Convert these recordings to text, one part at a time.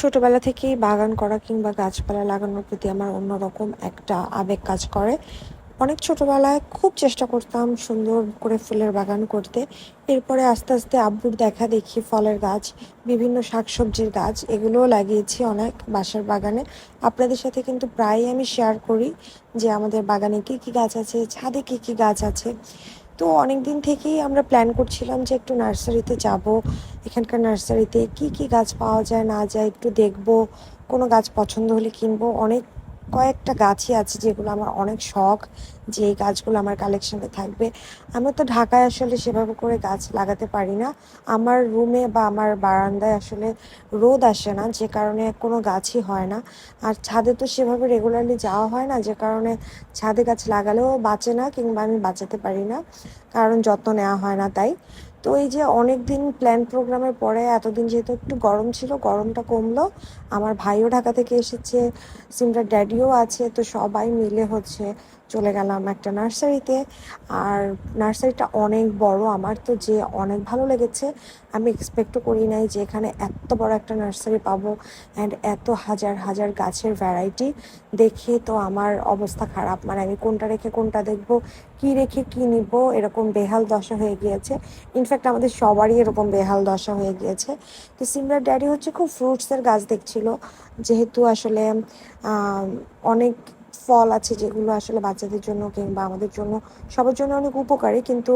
ছোটবেলা থেকেই বাগান করা কিংবা গাছপালা লাগানোর প্রতি আমার অন্যরকম একটা আবেগ কাজ করে। অনেক ছোটবেলায় খুব চেষ্টা করতাম সুন্দর করে ফুলের বাগান করতে। এরপরে আস্তে আস্তে আব্বুর দেখা দেখি, ফলের গাছ, বিভিন্ন শাকসবজির গাছ, এগুলোও লাগিয়েছি অনেক বাসার বাগানে। আপনাদের সাথে কিন্তু প্রায়ই আমি শেয়ার করি যে আমাদের বাগানে কী কী গাছ আছে, ছাদে কী কী গাছ আছে। তো অনেক দিন থেকেই আমরা প্ল্যান করছিলাম যে একটু নার্সারিতে যাব, এখানকার নার্সারিতে কি কি গাছ পাওয়া যায় না যায় একটু দেখব, কোনো গাছ পছন্দ হলে কিনবো, অনেক কয়েকটা গাছই আছে যেগুলো আমার অনেক শখ, যে এই গাছগুলো আমার কালেকশনে থাকবে। আমি তো ঢাকায় আসলে সেভাবে করে গাছ লাগাতে পারি না। আমার রুমে বা আমার বারান্দায় আসলে রোদ আসে না, যে কারণে কোনো গাছই হয় না। আর ছাদে তো সেভাবে রেগুলারলি যাওয়া হয় না, যে কারণে ছাদে গাছ লাগালেও বাঁচে না কিংবা আমি বাঁচাতে পারি না, কারণ যত্ন নেওয়া হয় না তাই। তো এই যে অনেক দিন প্ল্যান প্রোগ্রামের পরে, এতদিন যেহেতু একটু গরম ছিল, গরমটা কমলো। আমার ভাইও ঢাকা থেকে এসেছে, সিমরার ড্যাডিও আছে, তো সবাই মিলে হচ্ছে চলে গেলাম একটা নার্সারিতে। আর নার্সারিটা অনেক বড়, আমার তো যে অনেক ভালো লেগেছে, আমি এক্সপেক্টও করি নাই যে এখানে এত বড় একটা নার্সারি পাবো অ্যান্ড এত হাজার হাজার গাছের ভ্যারাইটি দেখে তো আমার অবস্থা খারাপ মানে আমি কোনটা রেখে কোনটা দেখব, কি রেখে কি নিব, এরকম বেহাল দশা হয়ে গিয়েছে। ইনফ্যাক্ট আমাদের সবারই এরকম বেহাল দশা হয়ে গিয়েছে। তো সিমরার ড্যাডি হচ্ছে খুব ফ্রুটসের গাছ দেখছিল। যেহেতু আসলে অনেক ফল আছে যেগুলো আসলে বাচ্চাদের জন্য কিংবা আমাদের জন্য সবার জন্য অনেক উপকারী। কিন্তু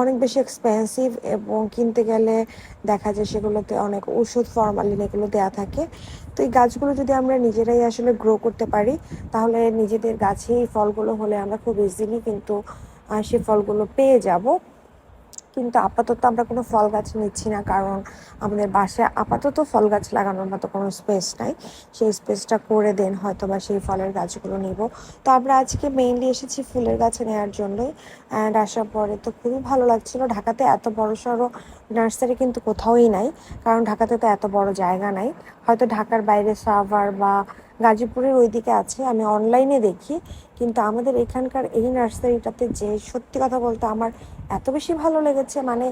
অনেক বেশি এক্সপেন্সিভ এবং কিনতে গেলে দেখা যায় সেগুলোতে অনেক ওষুধ ফরমালিন এগুলো দেওয়া থাকে। তো এই গাছগুলো যদি আমরা নিজেরাই আসলে গ্রো করতে পারি, তাহলে নিজেদের গাছেই ফলগুলো হলে আমরা খুব ইজিলি কিন্তু সেই ফলগুলো পেয়ে যাব। কিন্তু আপাতত আমরা কোনো ফল গাছ নিচ্ছি না, কারণ আমাদের বাসায় আপাতত ফল গাছ লাগানোর মতো কোনো স্পেস নাই। সেই স্পেসটা করে দেন হয়তো বা সেই ফলের গাছগুলো নিব। তো আমরা আজকে মেইনলি এসেছি ফুলের গাছ নেওয়ার জন্যই। অ্যান্ড আসার পরে তো খুবই ভালো লাগছিল। ঢাকাতে এত বড় সড়ো নার্সারি কিন্তু কোথাওই নাই, কারণ ঢাকাতে তো এত বড় জায়গা নাই। হয়তো ঢাকার বাইরে সাভার বা গাজীপুরের ওইদিকে আছে, আমি অনলাইনে দেখি। কিন্তু আমাদের এখানকার এই নার্সারিটাতে যে সত্যি কথা বলতে আমার এত বেশি ভালো লেগেছে মানে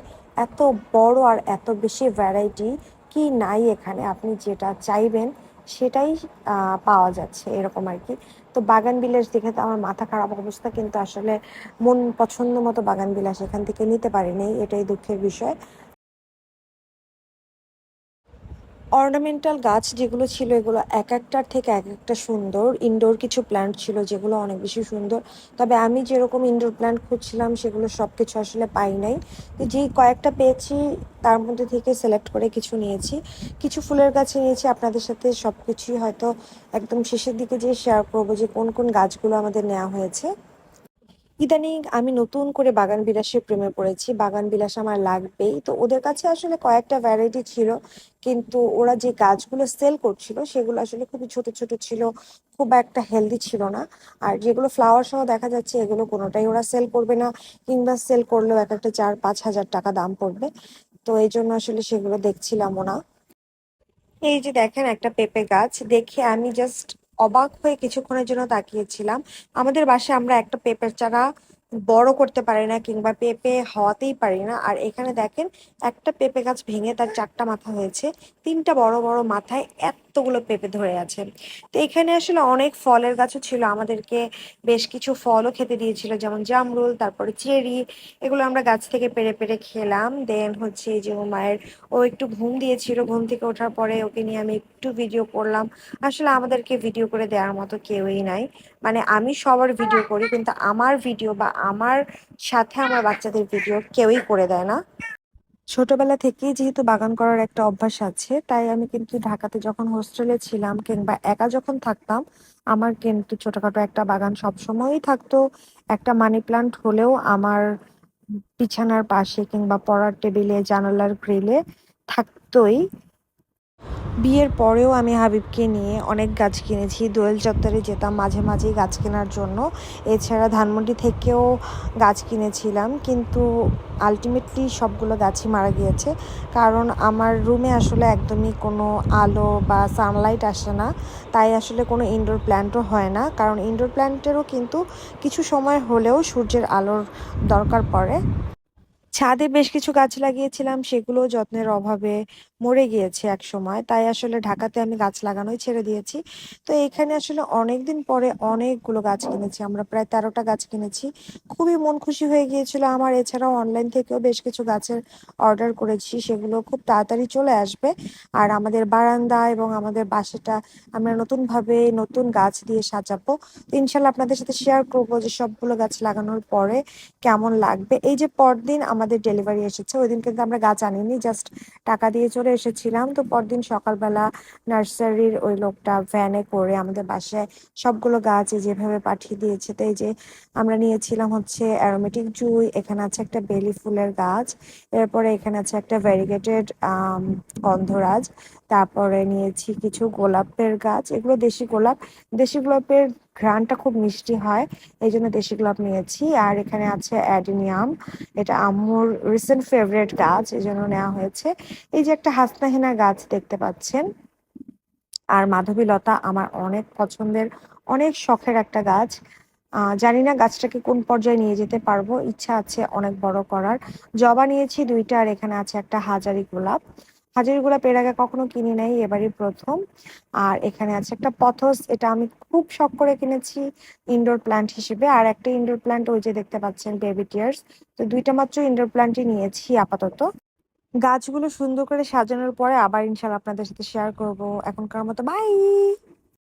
এত বড় আর এত বেশি ভ্যারাইটি কি নাই এখানে। আপনি যেটা চাইবেন সেটাই পাওয়া যাচ্ছে এরকম আর কি। তো বাগান বিলাস দেখে তো আমার মাথা খারাপ অবস্থা, কিন্তু আসলে মন পছন্দ মতো বাগান বিলাস এখান থেকে নিতে পারিনি, এটাই দুঃখের বিষয়। অর্নামেন্টাল গাছ যেগুলো ছিল, এগুলো এক একটার থেকে এক একটা সুন্দর। ইনডোর কিছু প্ল্যান্ট ছিল যেগুলো অনেক বেশি সুন্দর। তবে আমি যেরকম ইনডোর প্ল্যান্ট খুঁজছিলাম, সেগুলো সব কিছু আসলে পাই নাই। তো যেই কয়েকটা পেয়েছি, তার মধ্যে থেকে সিলেক্ট করে কিছু নিয়েছি। কিছু ফুলের গাছ নিয়েছি, আপনাদের সাথে সব কিছুই হয়তো একদম শেষের দিকে যেয়ে শেয়ার করব যে কোন কোন গাছগুলো আমাদের নেওয়া হয়েছে। ইদানিং আমি নতুন করে বাগান বিলাসের প্রেমে পড়েছি। বাগান বিলাস আমার লাগবেই। তো ওদের কাছে আসলে কয়েকটা ভ্যারাইটি ছিল। কিন্তু ওরা যে গাছগুলো সেল করছিল, সেগুলো আসলে খুবই ছোট ছোট ছিল। খুব একটা হেলদি ছিল না। আর যেগুলো ফ্লাওয়ার সহ দেখা যাচ্ছে, এগুলো কোনোটাই ওরা সেল করবে না। কিংবা সেল করলেও এক একটা চার, পাঁচ হাজার টাকা দাম পড়বে। তো এই জন্য আসলে সেগুলো দেখছিলামও না। এই যে দেখেন একটা পেঁপে গাছ। দেখে আমি জাস্ট অবাক হয়ে কিছুক্ষণের জন্য তাকিয়েছিলাম। আমাদের বাসায় আমরা একটা পেঁপের চারা বড় করতে পারি না কিংবা পেঁপে হওয়াতেই পারি না। আর এখানে দেখেন, একটা পেঁপে গাছ ভেঙে তার চারটা মাথা হয়েছে। তিনটা বড় বড় মাথায় এতগুলো পেঁপে ধরে আছে। তো এখানে আসলে অনেক ফলের গাছও ছিল, আমাদেরকে বেশ কিছু ফলও খেতে দিয়েছিল, যেমন জামরুল, তারপরে চেরি, এগুলো আমরা গাছ থেকে পেরে পেরে খেলাম। দেন হচ্ছে যে ও মায়ের, ও একটু ঘুম দিয়েছিল, ঘুম থেকে ওঠার পরে ওকে নিয়ে আমি একটু ভিডিও করলাম। আসলে আমাদেরকে ভিডিও করে দেওয়ার মতো কেউই নাই। মানে আমি সবার ভিডিও করি, কিন্তু আমার ভিডিও বা আমার সাথে আমার বাচ্চাদের ভিডিও কেউই করে দেয় না। ছোটবেলা থেকেই যেহেতু বাগান করার একটা অভ্যাস আছে, তাই আমি কিন্তু ঢাকাতে যখন হোস্টেলে ছিলাম কিংবা একা যখন থাকতাম, আমার কিন্তু ছোটখাটো একটা বাগান সবসময়ই থাকতো। একটা মানি প্লান্ট হলেও আমার বিছানার পাশে কিংবা পড়ার টেবিলে, জানালার গ্রিলে থাকতোই। বিয়ের পরেও আমি হাবিবকে নিয়ে অনেক গাছ কিনেছি, দোয়েল চত্বরে যেতাম মাঝে মাঝেই গাছ কেনার জন্য। এছাড়া ধানমন্ডি থেকেও গাছ কিনেছিলাম, কিন্তু আলটিমেটলি সবগুলো গাছই মারা গিয়েছে। কারণ আমার রুমে আসলে একদমই কোনো আলো বা সানলাইট আসে না, তাই আসলে কোনো ইনডোর প্ল্যান্টও হয় না। কারণ ইনডোর প্ল্যান্টেরও কিন্তু কিছু সময় হলেও সূর্যের আলোর দরকার পড়ে। ছাদে বেশ কিছু গাছ লাগিয়েছিলাম, সেগুলো যত্নের অভাবে মরে গিয়েছে এক সময় তাই আসলে ঢাকাতে আমি গাছ লাগানোই ছেড়ে দিয়েছি। তো এখানে আসলে অনেকদিন পরে অনেকগুলো গাছ কিনেছি। আমরা প্রায় তেরোটা গাছ কিনেছি। খুবই মন খুশি হয়ে গিয়েছিল আমার। এছাড়াও অনলাইন থেকেও বেশ কিছু গাছের অর্ডার করেছি। সেগুলো খুব তাড়াতাড়ি চলে আসবে। আর আমাদের বারান্দা এবং আমাদের বাসাটা আমরা নতুনভাবে নতুন গাছ দিয়ে সাজাবো। তো ইনশাল্লাহ আপনাদের সাথে শেয়ার করব যে সবগুলো গাছ লাগানোর পরে কেমন লাগবে। এই যে পরদিন আমাদের ডেলিভারি এসেছে। ওই দিন কিন্তু আমরা গাছ আনিনি জাস্ট টাকা দিয়ে চলে এসেছিলাম। তো পরদিন সকালবেলা নার্সারির ওই লোকটা ভ্যানে করে আমাদের বাসায় সবগুলো গাছ যেভাবে পাঠিয়ে দিয়েছে, তো এই যে আমরা নিয়েছিলাম হচ্ছে অ্যারোমেটিক জুই, এখানে আছে একটা বেলি ফুলের গাছ, এরপরে এখানে আছে একটা ভ্যারিগেটেড গন্ধরাজ, তারপরে নিয়েছি কিছু গোলাপের গাছ। এগুলো দেশি গোলাপ, দেশি গোলাপের ঘ্রাণটা খুব মিষ্টি হয় এই জন্য দেশি গোলাপ নিয়েছি। আর এখানে আছে অ্যাডিনিয়াম, এটা আম্মুর রিসেন্ট ফেভারিট গাছ এই জন্য নেওয়া হয়েছে। এই যে একটা হাসনাহেনা গাছ দেখতে পাচ্ছেন, আর মাধবীলতা আমার অনেক পছন্দের, অনেক শখের একটা গাছ। জানি না গাছটাকে কোন পর্যায়ে নিয়ে যেতে পারব, ইচ্ছা আছে অনেক বড় করার। জবা নিয়েছি দুইটা, আর এখানে আছে একটা হাজারি গোলাপ। হাজারি গোলাপ আগে কখনো কিনি নাই, এবারই প্রথম। আর এখানে আছে একটা পথস, এটা আমি খুব শখ করে কিনেছি ইনডোর প্ল্যান্ট হিসেবে। আর একটা ইনডোর প্ল্যান্ট ওই যে দেখতে পাচ্ছেন বেবি টিয়ার্স তো দুইটা মাত্র ইনডোর প্ল্যান্টই নিয়েছি আপাতত। গাছগুলো সুন্দর করে সাজানোর পরে আবার ইনশাল্লাহ আপনাদের সাথে শেয়ার করব। এখনকার মতো বাই